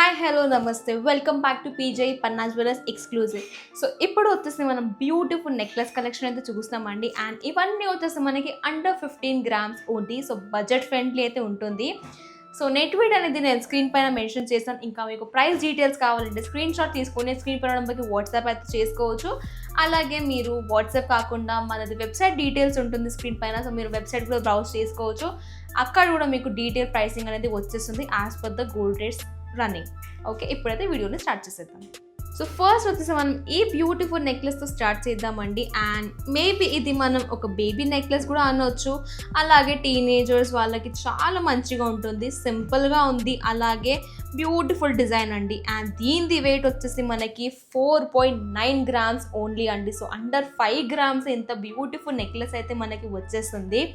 Hi hello నమస్తే. Welcome back to PJ Panna jewellers exclusive so ఇప్పుడు వచ్చేసి మనం బ్యూటిఫుల్ నెక్లెస్ కలెక్షన్ అయితే చూస్తామండి అండ్ ఇవన్నీ వచ్చేసి మనకి under fifteen grams only so budget friendly అయితే ఉంటుంది. సో నెట్ వీడ్ అనేది నేను స్క్రీన్ పైన మెన్షన్ చేస్తాను ఇంకా మీకు ప్రైస్ డీటెయిల్స్ కావాలంటే స్క్రీన్ షాట్ తీసుకొని స్క్రీన్ పైన నెంబర్కి వాట్సాప్ అయితే చేసుకోవచ్చు. అలాగే మీరు వాట్సాప్ కాకుండా మనది వెబ్సైట్ డీటెయిల్స్ ఉంటుంది స్క్రీన్ పైన. సో మీరు వెబ్సైట్ కూడా బ్రౌజ్ చేసుకోవచ్చు. అక్కడ కూడా మీకు డీటెయిల్ ప్రైసింగ్ అనేది వచ్చేస్తుంది as per the gold rates running okay ఇప్పుడైతే వీడియోని స్టార్ట్ చేసేద్దాం. సో ఫస్ట్ వచ్చేసి మనం ఈ బ్యూటిఫుల్ నెక్లెస్తో స్టార్ట్ చేద్దామండి. అండ్ మేబీ ఇది మనం ఒక బేబీ నెక్లెస్ కూడా అనొచ్చు. అలాగే టీనేజర్స్ వాళ్ళకి చాలా మంచిగా ఉంటుంది. సింపుల్గా ఉంది. అలాగే బ్యూటిఫుల్ డిజైన్ అండి. అండ్ దీనిది వెయిట్ వచ్చేసి మనకి four point nine grams only అండి. సో అండర్ ఫైవ్ గ్రామ్స్ ఇంత బ్యూటిఫుల్ నెక్లెస్ అయితే మనకి వచ్చేస్తుంది.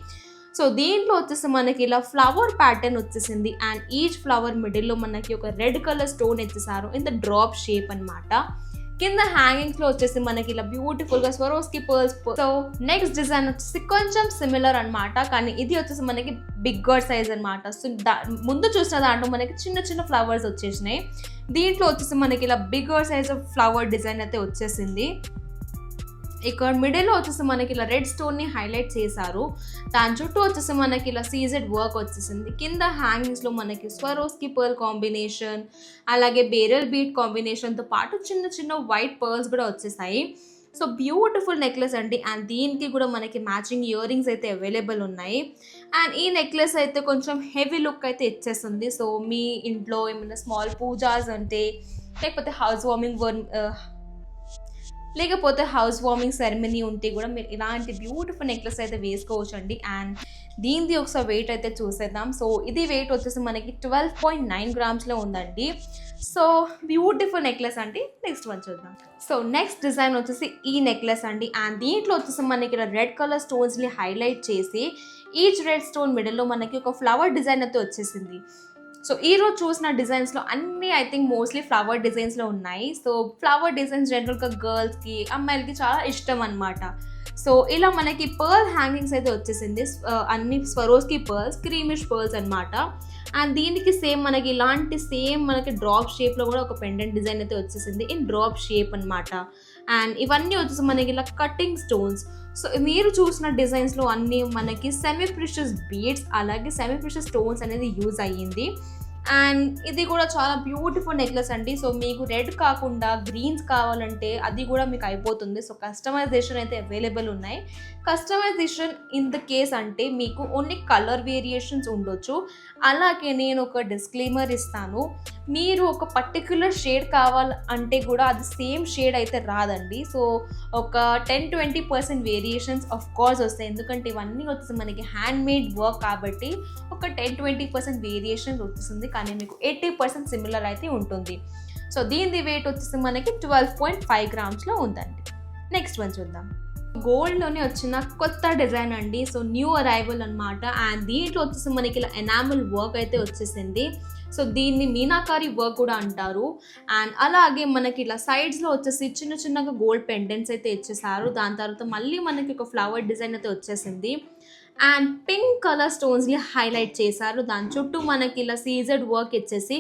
సో దీంట్లో వచ్చేసి మనకి ఇలా ఫ్లవర్ ప్యాటర్న్ వచ్చేసింది. అండ్ ఈచ్ ఫ్లవర్ మిడిల్లో మనకి ఒక రెడ్ కలర్ స్టోన్ ఇచ్చేసారు ఇన్ ద డ్రాప్ షేప్ అన్నమాట. కింద హ్యాంగింగ్స్లో వచ్చేసి మనకి ఇలా బ్యూటిఫుల్గా Swarovski pearls so next design వచ్చేసి కొంచెం సిమిలర్ అన్నమాట. కానీ ఇది వచ్చేసి మనకి బిగ్గర్ సైజ్ అనమాట సో దా- ముందు చూసిన దాంట్లో మనకి చిన్న చిన్న ఫ్లవర్స్ వచ్చేసినాయి. దీంట్లో వచ్చేసి మనకి ఇలా bigger size of flower design అయితే వచ్చేసింది. ఇక్కడ మిడిల్లో వచ్చేసి మనకి ఇలా రెడ్ స్టోన్ని హైలైట్ చేశారు. దాని చుట్టూ వచ్చేసి మనకి ఇలా సీజెడ్ వర్క్ వచ్చేసింది. కింద హ్యాంగింగ్స్లో మనకి స్వరోస్కి పర్ల్ కాంబినేషన్ అలాగే బేరల్ బీట్ కాంబినేషన్తో పాటు చిన్న చిన్న వైట్ పర్ల్స్ కూడా వచ్చేసాయి. సో బ్యూటిఫుల్ నెక్లెస్ అండి. అండ్ దీనికి కూడా మనకి మ్యాచింగ్ ఇయర్ రింగ్స్ అయితే అవైలబుల్ ఉన్నాయి. అండ్ ఈ నెక్లెస్ అయితే కొంచెం హెవీ లుక్ అయితే ఇచ్చేస్తుంది సో మీ ఇంట్లో ఏమైనా స్మాల్ పూజాస్ అంటే లేకపోతే హౌస్ వార్మింగ్ వర్మ్ లేకపోతే హౌస్ వార్మింగ్ సెరమనీ ఉంటే కూడా మీరు ఇలాంటి బ్యూటిఫుల్ నెక్లెస్ అయితే వేసుకోవచ్చు అండి అండ్ దీనిది ఒకసారి వెయిట్ అయితే చూసేద్దాం. సో ఇది వెయిట్ వచ్చేసి మనకి ట్వెల్వ్ పాయింట్ నైన్ గ్రామ్స్లో ఉందండి. సో బ్యూటిఫుల్ నెక్లెస్ అండి. నెక్స్ట్ వన్ చూద్దాం. సో నెక్స్ట్ డిజైన్ వచ్చేసి ఈ నెక్లెస్ అండి. అండ్ దీంట్లో వచ్చేసి మనకి ఇక్కడ రెడ్ కలర్ స్టోన్స్ని హైలైట్ చేసి ఈచ్ రెడ్ స్టోన్ మిడిల్లో మనకి ఒక ఫ్లవర్ డిజైన్ అయితే వచ్చేసింది. సో ఈ రోజు చూసిన డిజైన్స్లో అన్నీ ఐ థింక్ మోస్ట్లీ ఫ్లవర్ డిజైన్స్లో ఉన్నాయి. సో ఫ్లవర్ డిజైన్స్ జనరల్గా గర్ల్స్కి అమ్మాయిలకి చాలా ఇష్టం అనమాట సో ఇలా మనకి పర్ల్ హ్యాంగింగ్స్ అయితే వచ్చేసింది. అన్ని స్వరోస్కి పర్ల్స్ క్రీమిష్ పర్ల్స్ అన్నమాట. అండ్ దీనికి సేమ్ మనకి ఇలాంటి సేమ్ మనకి డ్రాప్ షేప్లో కూడా ఒక పెండెంట్ డిజైన్ అయితే వచ్చేసింది. ఇన్ డ్రాప్ షేప్ అన్నమాట. అండ్ ఇవన్నీ వచ్చేసి మనకి ఇలా కటింగ్ స్టోన్స్. సో మీరు చూసిన డిజైన్స్లో అన్నీ మనకి సెమీ ప్రిషియస్ బీడ్స్ అలాగే సెమీ ప్రిషియస్ స్టోన్స్ అనేది యూజ్ అయ్యింది. అండ్ ఇది కూడా చాలా బ్యూటిఫుల్ నెక్లెస్ అండి. సో మీకు రెడ్ కాకుండా గ్రీన్స్ కావాలంటే అది కూడా మీకు అయిపోతుంది. సో కస్టమైజేషన్ అయితే అవైలబుల్ ఉన్నాయి. కస్టమైజేషన్ ఇన్ ద కేస్ అంటే మీకు ఓన్లీ కలర్ వేరియేషన్స్ ఉండొచ్చు. అలాగే నేను ఒక డిస్క్లైమర్ ఇస్తాను. మీరు ఒక పర్టిక్యులర్ షేడ్ కావాలంటే కూడా అది సేమ్ షేడ్ అయితే రాదండి. సో ఒక ten twenty percent variations of course వస్తాయి. ఎందుకంటే ఇవన్నీ వచ్చేసి మనకి హ్యాండ్ మేడ్ వర్క్ కాబట్టి ఒక టెన్ ట్వంటీ పర్సెంట్ వేరియేషన్స్ వచ్చేస్తుంది. కానీ మీకు ఎయిటీ పర్సెంట్ సిమిలర్ అయితే ఉంటుంది. సో దీని వెయిట్ వచ్చేసి మనకి ట్వెల్వ్ పాయింట్ ఫైవ్ గ్రామ్స్లో ఉందండి. నెక్స్ట్ వన్ చూద్దాం. గోల్డ్లోనే వచ్చిన కొత్త డిజైన్ అండి. సో న్యూ అరైవల్ అన్నమాట. అండ్ దీంట్లో వచ్చేసి మనకి ఇలా ఎనామల్ వర్క్ అయితే వచ్చేసింది. సో దీన్ని మీనాకారి వర్క్ కూడా అంటారు. అండ్ అలాగే మనకి ఇలా సైడ్స్లో వచ్చేసి చిన్న చిన్నగా గోల్డ్ పెండెంట్స్ అయితే ఇచ్చేసారు దాని తర్వాత మళ్ళీ మనకి ఒక ఫ్లవర్ డిజైన్ అయితే వచ్చేసింది. అండ్ పింక్ కలర్ స్టోన్స్ని హైలైట్ చేశారు. దాని చుట్టూ మనకి ఇలా సీజెడ్ వర్క్ ఇచ్చేసి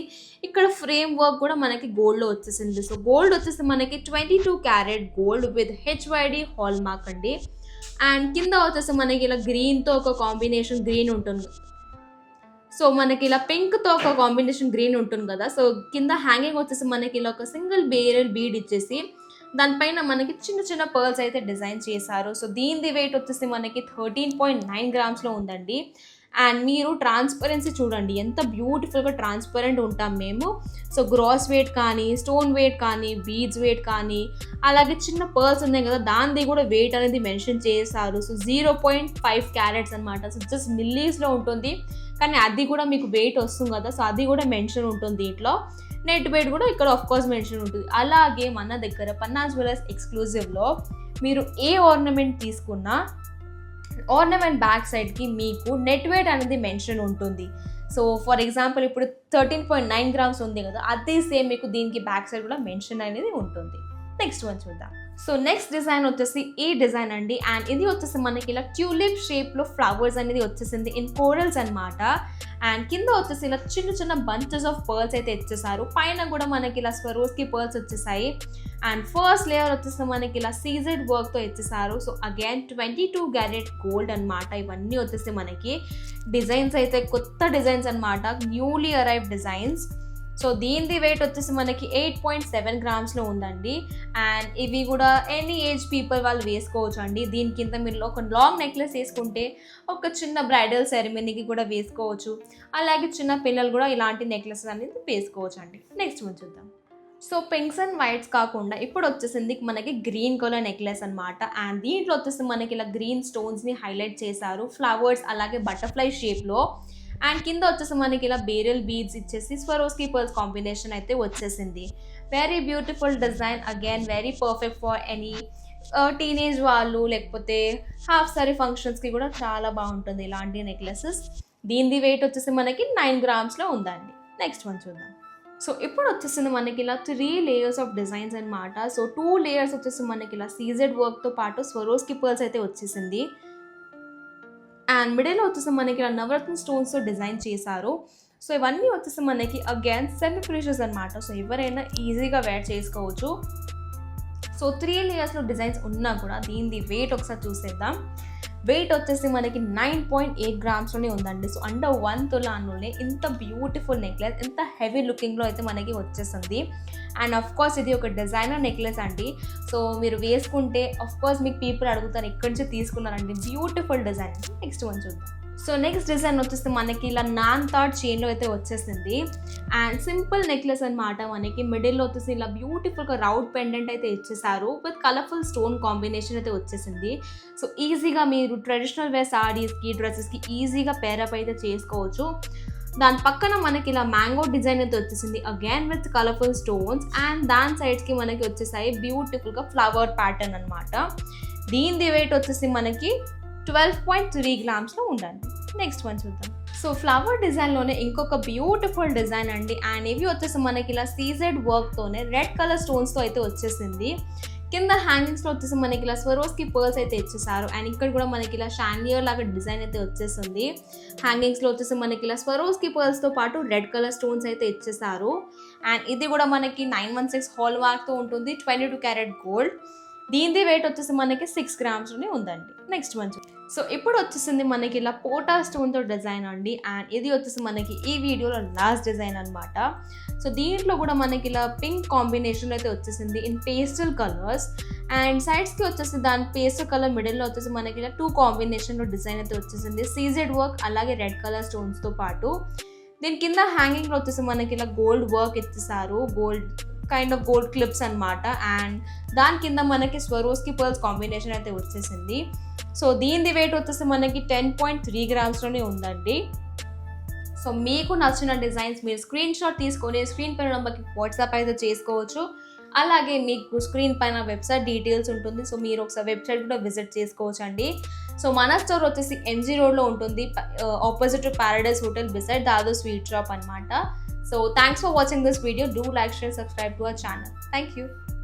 ఇక్కడ ఫ్రేమ్ వర్క్ కూడా మనకి గోల్డ్లో వచ్చేసింది. సో గోల్డ్ వచ్చేసి మనకి twenty two carat gold with HUID hallmark అండి. అండ్ కింద వచ్చేసి మనకి ఇలా గ్రీన్తో ఒక కాంబినేషన్ గ్రీన్ ఉంటుంది. సో మనకి ఇలా పింక్తో ఒక కాంబినేషన్ గ్రీన్ ఉంటుంది కదా సో కింద హ్యాంగింగ్ వచ్చేసి మనకి ఇలా ఒక సింగిల్ బేరల్ బీడ్ ఇచ్చేసి దానిపైన మనకి చిన్న చిన్న పర్ల్స్ అయితే డిజైన్ చేశారు. సో దీనిది వెయిట్ వచ్చేసి మనకి థర్టీన్ పాయింట్ నైన్ గ్రామ్స్లో ఉందండి. అండ్ మీరు ట్రాన్స్పరెన్సీ చూడండి ఎంత బ్యూటిఫుల్గా ట్రాన్స్పరెంట్ ఉంటాం మేము. సో గ్రాస్ వెయిట్ కానీ స్టోన్ వెయిట్ కానీ బీడ్స్ వెయిట్ కానీ అలాగే చిన్న పర్ల్స్ ఉన్నాయి కదా దానిది కూడా వెయిట్ అనేది మెన్షన్ చేశారు. So zero point five carats అనమాట సో జస్ట్ మిల్లీస్లో ఉంటుంది. కానీ అది కూడా మీకు వెయిట్ వస్తుంది కదా సో అది కూడా మెన్షన్ ఉంటుంది దీంట్లో. నెట్ వెయిట్ కూడా ఇక్కడ కోర్స్ మెన్షన్ ఉంటుంది. అలాగే మన దగ్గర పన్నా జ్యువెలర్స్ ఎక్స్క్లూజివ్లో మీరు ఏ ఆర్నమెంట్ తీసుకున్నా ఆర్నమెంట్ బ్యాక్ సైడ్కి మీకు నెట్ వెయిట్ అనేది మెన్షన్ ఉంటుంది. సో ఫర్ ఎగ్జాంపుల్ ఇప్పుడు థర్టీన్ పాయింట్ నైన్ గ్రామ్స్ ఉంది కదా అదే సేమ్ మీకు దీనికి బ్యాక్ సైడ్ కూడా మెన్షన్ అనేది ఉంటుంది. నెక్స్ట్ వన్ చూద్దాం. సో నెక్స్ట్ డిజైన్ వచ్చేసి ఈ డిజైన్ అండి. అండ్ ఇది వచ్చేసి మనకి ఇలా ట్యూలిప్ షేప్లో ఫ్లవర్స్ అనేది వచ్చేసింది ఇన్ కోరల్స్ అన్నమాట. అండ్ కింద వచ్చేసి ఇలా చిన్న చిన్న బంచెస్ ఆఫ్ పర్ల్స్ అయితే ఇచ్చేసారు. పైన కూడా మనకి ఇలా స్వరోస్కి పర్ల్స్ వచ్చేసాయి. అండ్ ఫస్ట్ లేయర్ వచ్చేసి మనకి ఇలా సీజెడ్ వర్క్తో ఇచ్చేసారు. So again twenty two carat gold అనమాట ఇవన్నీ వచ్చేసి మనకి డిజైన్స్ అయితే కొత్త డిజైన్స్ అనమాట న్యూలీ అరైవ్ డిజైన్స్. సో దీనిది వెయిట్ వచ్చేసి మనకి ఎయిట్ పాయింట్ సెవెన్ గ్రామ్స్లో ఉందండి. అండ్ ఇవి కూడా ఎనీ ఏజ్ పీపుల్ వాళ్ళు వేసుకోవచ్చు అండి దీని కింద మీరు ఒక లాంగ్ నెక్లెస్ వేసుకుంటే ఒక చిన్న బ్రైడల్ సెరమనీకి కూడా వేసుకోవచ్చు. అలాగే చిన్న పిల్లలు కూడా ఇలాంటి నెక్లెస్ అనేది వేసుకోవచ్చు అండి నెక్స్ట్ మనం చూద్దాం. సో పింక్స్ అండ్ వైట్స్ కాకుండా ఇప్పుడు వచ్చేసింది మనకి గ్రీన్ కలర్ నెక్లెస్ అనమాట అండ్ దీంట్లో వచ్చేసి మనకి ఇలా గ్రీన్ స్టోన్స్ని హైలైట్ చేశారు. ఫ్లవర్స్ అలాగే బటర్ఫ్లై షేప్లో అండ్ కింద వచ్చేసి మనకి ఇలా బేరియల్ బీడ్స్ ఇచ్చేసి స్వరోస్కి పర్ల్స్ కాంబినేషన్ అయితే వచ్చేసింది. Very beautiful design again very perfect for any teenage వాళ్ళు లేకపోతే హాఫ్ సారీ ఫంక్షన్స్కి కూడా చాలా బాగుంటుంది ఇలాంటి నెక్లెసెస్ దీనిది వెయిట్ వచ్చేసి మనకి నైన్ గ్రామ్స్లో ఉందండి. నెక్స్ట్ వన్ చూద్దాం. సో ఇప్పుడు వచ్చేసింది మనకి ఇలా త్రీ లేయర్స్ ఆఫ్ డిజైన్స్ అనమాట సో టూ లేయర్స్ వచ్చేసి మనకి ఇలా సీజెడ్ వర్క్తో పాటు స్వరోస్కి పర్ల్స్ అయితే వచ్చేసింది. అండ్ మిడిల్లో వచ్చేసి మనకి నవరత్న స్టోన్స్తో డిజైన్ చేశారు. సో ఇవన్నీ వచ్చేసి మనకి అగైన్ సెమీ ఫినిషెస్ అనమాట సో ఎవరైనా ఈజీగా వేర్ చేసుకోవచ్చు. సో త్రీ లేయర్స్లో డిజైన్స్ ఉన్నా కూడా దీనిది వెయిట్ ఒకసారి చూసేద్దాం. వెయిట్ వచ్చేసి మనకి నైన్ పాయింట్ ఎయిట్ గ్రామ్స్లోనే ఉందండి. సో అండర్ వన్ తులాన్లోనే ఇంత బ్యూటిఫుల్ నెక్లెస్ ఇంత హెవీ లుకింగ్లో అయితే మనకి వచ్చేస్తుంది అండ్ అఫ్ కోర్స్ ఇది ఒక డిజైనర్ నెక్లెస్ అండి. సో మీరు వేసుకుంటే అఫ్ కోర్స్ మీకు పీపుల్ అడుగుతారు ఎక్కడి నుంచి తీసుకున్నారండి? బ్యూటిఫుల్ డిజైన్ నెక్స్ట్ వన్ చూద్దాం. సో నెక్స్ట్ డిజైన్ వచ్చేసి మనకి ఇలా నాన్ థాట్ చైన్లో అయితే వచ్చేసింది. అండ్ సింపుల్ నెక్లెస్ అనమాట మనకి. మిడిల్లో వచ్చేసి ఇలా బ్యూటిఫుల్గా రౌడ్ పెండెంట్ అయితే ఇచ్చేసారు. విత్ కలర్ఫుల్ స్టోన్ కాంబినేషన్ అయితే వచ్చేసింది. సో ఈజీగా మీరు ట్రెడిషనల్ వేర్ సారీస్కి డ్రెస్సెస్కి ఈజీగా పేరప్ అయితే చేసుకోవచ్చు. దాని పక్కన మనకి ఇలా మ్యాంగో డిజైన్ అయితే వచ్చేసింది. Again with colourful stones and దాని సైడ్స్కి మనకి వచ్చేసాయి బ్యూటిఫుల్గా ఫ్లవర్ ప్యాటర్న్ అనమాట దీని వెయిట్ వచ్చేసి మనకి ట్వెల్వ్ పాయింట్ త్రీ గ్రామ్స్లో ఉండండి. నెక్స్ట్ వన్ చూద్దాం. సో ఫ్లవర్ డిజైన్లోనే ఇంకొక బ్యూటిఫుల్ డిజైన్ అండి. అండ్ ఇవి వచ్చేసి మనకి ఇలా సీజెడ్ వర్క్తోనే రెడ్ కలర్ స్టోన్స్తో అయితే వచ్చేసింది. కింద హ్యాంగింగ్స్లో వచ్చేసి మనకి ఇలా స్వరోస్కి పర్ల్స్ అయితే ఇచ్చేసారు. అండ్ ఇక్కడ కూడా మనకి ఇలా షాండియర్ లాగా డిజైన్ అయితే వచ్చేసింది. హ్యాంగింగ్స్లో వచ్చేసి మనకి ఇలా స్వరోస్కి పర్ల్స్తో పాటు రెడ్ కలర్ స్టోన్స్ అయితే ఇచ్చేసారు. అండ్ ఇది కూడా మనకి నైన్ వన్ సిక్స్ హాల్ వార్క్తో ఉంటుంది ట్వంటీ టూ క్యారెట్ గోల్డ్ దీనిది వెయిట్ వచ్చేసి మనకి సిక్స్ గ్రామ్స్లోనే ఉందండి. నెక్స్ట్ మంచి సో ఇప్పుడు వచ్చేసింది మనకి ఇలా పోటా స్టోన్తో డిజైన్ అండి. అండ్ ఇది వచ్చేసి మనకి ఈ వీడియోలో లాస్ట్ డిజైన్ అనమాట సో దీంట్లో కూడా మనకి ఇలా పింక్ కాంబినేషన్ అయితే వచ్చేసింది ఇన్ పేస్టల్ కలర్స్ అండ్ సైడ్స్కి వచ్చేసి దాని పేస్టల్ కలర్ మిడిల్లో వచ్చేసి మనకి ఇలా టూ కాంబినేషన్లో డిజైన్ అయితే వచ్చేసింది. సీజెడ్ వర్క్ అలాగే రెడ్ కలర్ స్టోన్స్తో పాటు. దీని కింద హ్యాంగింగ్లో వచ్చేసి మనకి ఇలా గోల్డ్ వర్క్ ఇచ్చేసారు gold kind of gold clips అనమాట అండ్ దాని కింద మనకి స్వరోస్కి పర్ల్స్ కాంబినేషన్ అయితే వచ్చేసింది. సో దీనిది వెయిట్ వచ్చేసి మనకి టెన్ పాయింట్ త్రీ గ్రామ్స్లోనే ఉందండి. సో మీకు నచ్చిన డిజైన్స్ మీరు స్క్రీన్ షాట్ తీసుకొని స్క్రీన్ పైన నెంబర్కి వాట్సాప్ అయితే చేసుకోవచ్చు. అలాగే మీకు స్క్రీన్ పైన వెబ్సైట్ డీటెయిల్స్ ఉంటుంది. సో మీరు ఒకసారి వెబ్సైట్ కూడా విజిట్ చేసుకోవచ్చు అండి సో మన స్టోర్ వచ్చేసి ఎంజీ రోడ్లో ఉంటుంది. Opposite Paradise hotel beside Dado sweet shop అనమాట so thanks for watching this video do like share subscribe to our channel thank you